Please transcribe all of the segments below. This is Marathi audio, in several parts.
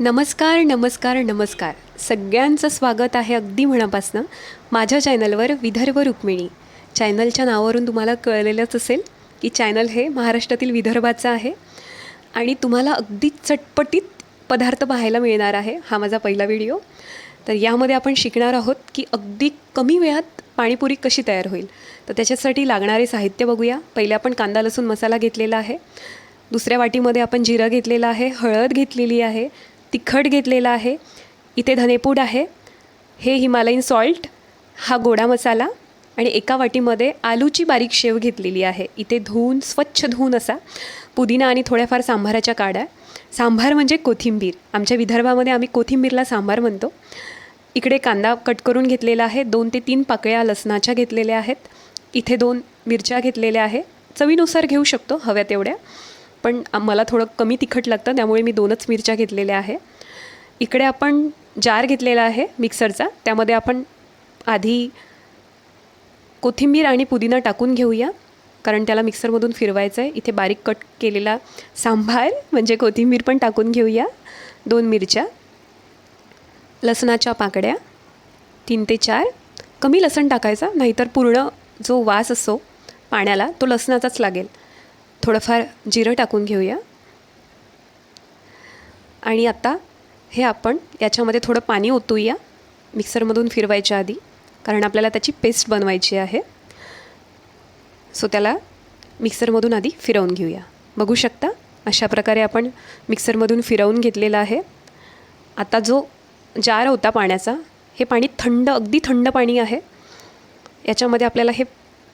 नमस्कार नमस्कार नमस्कार. सगळ्यांचं स्वागत आहे अगदी मनापासनं माझ्या चॅनलवर विदर्भ रुक्मिणी. चॅनलच्या नावावरून तुम्हाला कळलेलंच असेल की चॅनल हे महाराष्ट्रातील विदर्भाचं आहे आणि तुम्हाला अगदी चटपटीत पदार्थ पाहायला मिळणार आहे हा माझा पहिला व्हिडिओ. तर यामध्ये आपण शिकणार आहोत की अगदी कमी वेळात पाणीपुरी कशी तयार होईल. तर त्याच्यासाठी लागणारे साहित्य बघूया. पहिले आपण कांदा लसूण मसाला घेतलेला आहे. दुसऱ्या वाटीमध्ये आपण जिरं घेतलेलं आहे हळद घेतलेली आहे तिखट घेतलेला आहे. इथे धनेपूड आहे. हे हिमालयन सॉल्ट हा गोडा मसाला आणि एका वाटीमध्ये आलूची बारीक शेव घेतलेली आहे. इथे धुवून स्वच्छ धुवून असा पुदिना आणि थोड्याफार सांभाराच्या काड्या. सांभार म्हणजे कोथिंबीर. आमच्या विदर्भामध्ये आम्ही कोथिंबीरला सांबार म्हणतो. इकडे कांदा कट करून घेतलेला आहे. दोन ते तीन पाकळ्या लसणाच्या घेतलेल्या आहेत. इथे दोन मिरच्या घेतलेल्या आहे. चवीनुसार घेऊ शकतो हव्या तेवढ्या. पण मला थोडं कमी तिखट लागतं त्यामुळे मी दोनच मिरच्या घेतलेल्या आहे. इकडे आपण जार घेतलेला आहे मिक्सरचा त्यामध्ये आपण आधी कोथिंबीर आणि पुदिना टाकून घेऊया कारण त्याला मिक्सरमधून फिरवायचं आहे इथे बारीक कट केलेला सांभार म्हणजे कोथिंबीर पण टाकून घेऊया दोन मिरच्या. लसणाच्या पाकड्या तीन ते चार. कमी लसण टाकायचा नाहीतर पूर्ण जो वास असतो पाण्याला तो लसणाचाच लागेल. थोडंफार जिरं टाकून घेऊया. आणि आता हे आपण याच्यामध्ये थोडं पाणी ओतूया मिक्सरमधून फिरवायच्या आधी कारण आपल्याला त्याची पेस्ट बनवायची आहे. सो त्याला मिक्सरमधून आधी फिरवून घेऊया. बघू शकता अशा प्रकारे आपण मिक्सरमधून फिरवून घेतलेलं आहे. आता जो जार होता पाण्याचा हे पाणी थंड अगदी थंड पाणी आहे. याच्यामध्ये आपल्याला हे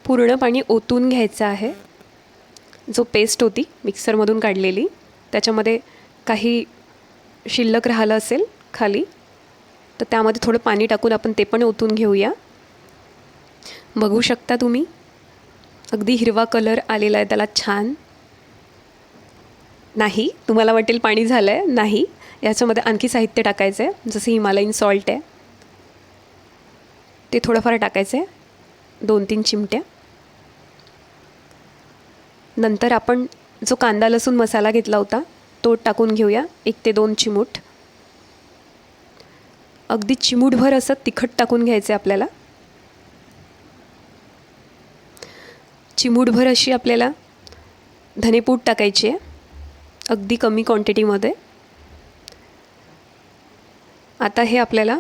पूर्ण पाणी ओतून घ्यायचं आहे. जो पेस्ट होती मिक्सरमधून काढलेली त्याच्यामध्ये काही शिल्लक राहिलं असेल खाली तर त्यामध्ये थोडं पाणी टाकून आपण ते पण ओतून घेऊया. बघू शकता तुम्ही अगदी हिरवा कलर आलेला आहे त्याला छान. नाही तुम्हाला वाटेल पाणी झालं आहे नाही. याच्यामध्ये आणखी साहित्य टाकायचं आहे जसं हिमालयन सॉल्ट आहे. ते थोडंफार टाकायचं आहे दोन तीन चिमट्या. नंतर आपण जो कांदा लसूण मसाला घेतला होता तो टाकून घेऊया. एक ते दोन चिमूट. अगदी चिमूटभर असं तिखट टाकून घ्यायचं आहे आपल्याला. चिमूटभर अशी आपल्याला धनेपूड टाकायची आहे अगदी कमी क्वांटिटीमध्ये आता हे आपल्याला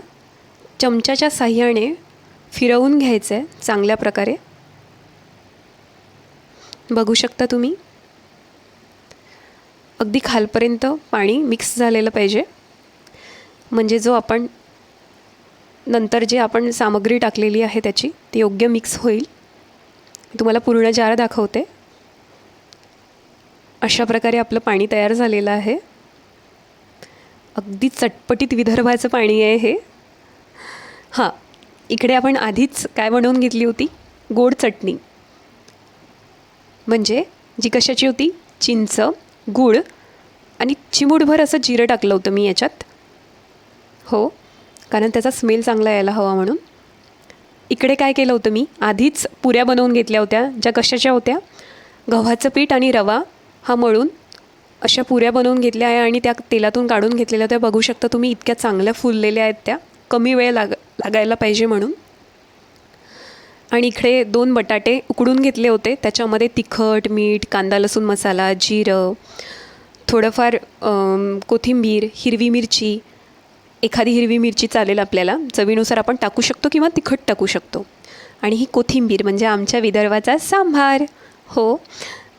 चमच्याच्या साह्याने फिरवून घ्यायचं आहे चांगल्या प्रकारे. बघू शकता तुम्ही. अगदी खालपर्यंत पाणी मिक्स झालेलं पाहिजे. म्हणजे जो आपण नंतर जे आपण सामग्री टाकलेली आहे त्याची ती योग्य मिक्स होईल. तुम्हाला पूर्ण जार दाखवते. अशा प्रकारे आपलं पाणी तयार झालेलं आहे. अगदी चटपटीत विदर्भाचं पाणी आहे हे. हां इकडे आपण आधीच काय बनवून घेतली होती? गोड चटणी. म्हणजे जी कशाची होती? चिंच गूळ आणि चिमूटभर असं जिरं टाकलं होतं मी याच्यात. हो कारण त्याचा स्मेल चांगला यायला हवा म्हणून. इकडे काय केलं होतं मी? आधीच पुऱ्या बनवून घेतल्या होत्या ज्या कशाच्या होत्या? गव्हाचं पीठ आणि रवा हा मळून अशा पुऱ्या बनवून घेतल्या आहे आणि त्या तेलातून काढून घेतलेल्या होत्या. बघू शकता तुम्ही इतक्या चांगल्या फुललेल्या आहेत त्या. कमी वेळ लाग लागायला पाहिजे म्हणून. आणि इकडे दोन बटाटे उकडून घेतले होते. त्याच्यामध्ये तिखट मीठ कांदा लसूण मसाला जिरं थोडंफार कोथिंबीर हिरवी मिरची एखादी हिरवी मिरची चालेल आपल्याला. चवीनुसार आपण टाकू शकतो किंवा तिखट टाकू शकतो. आणि ही कोथिंबीर म्हणजे आमच्या विदर्भाचा सांभार हो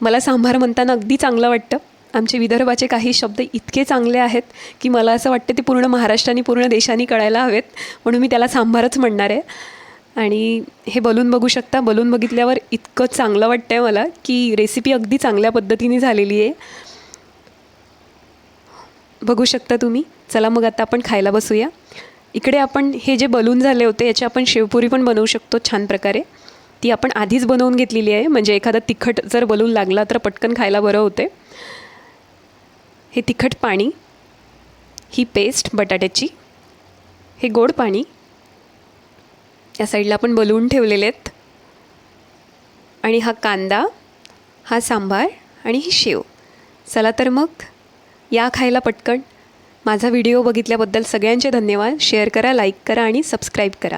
मला सांभार म्हणताना अगदी चांगलं वाटतं. आमचे विदर्भाचे काही शब्द इतके चांगले आहेत की मला असं वाटतं ते पूर्ण महाराष्ट्राने पूर्ण देशाने कळायला हवेत. म्हणून मी त्याला सांभारच म्हणणार आहे. आणि हे बलून बघू शकता बलून बघितल्यावर इतकं चांगलं वाटतं आहे मला की रेसिपी अगदी चांगल्या पद्धतीने झालेली आहे. बघू शकता तुम्ही. चला मग आता आपण खायला बसूया. इकडे आपण हे जे बलून झाले होते याची आपण शेवपुरी पण बनवू शकतो छान प्रकारे. ती आपण आधीच बनवून घेतलेली आहे. म्हणजे एखादा तिखट जर बलून लागला तर पटकन खायला बरं होते. हे तिखट पाणी ही पेस्ट बटाट्याची. हे गोड पाणी या साईडला आपण बलून ठेवलेले आहेत. आणि हा कांदा हा सांबार आणि ही शेव. चला तर मग या खायला पटकन. माझा व्हिडिओ बघितल्याबद्दल सगळ्यांचे धन्यवाद. शेअर करा लाईक करा आणि सबस्क्राईब करा.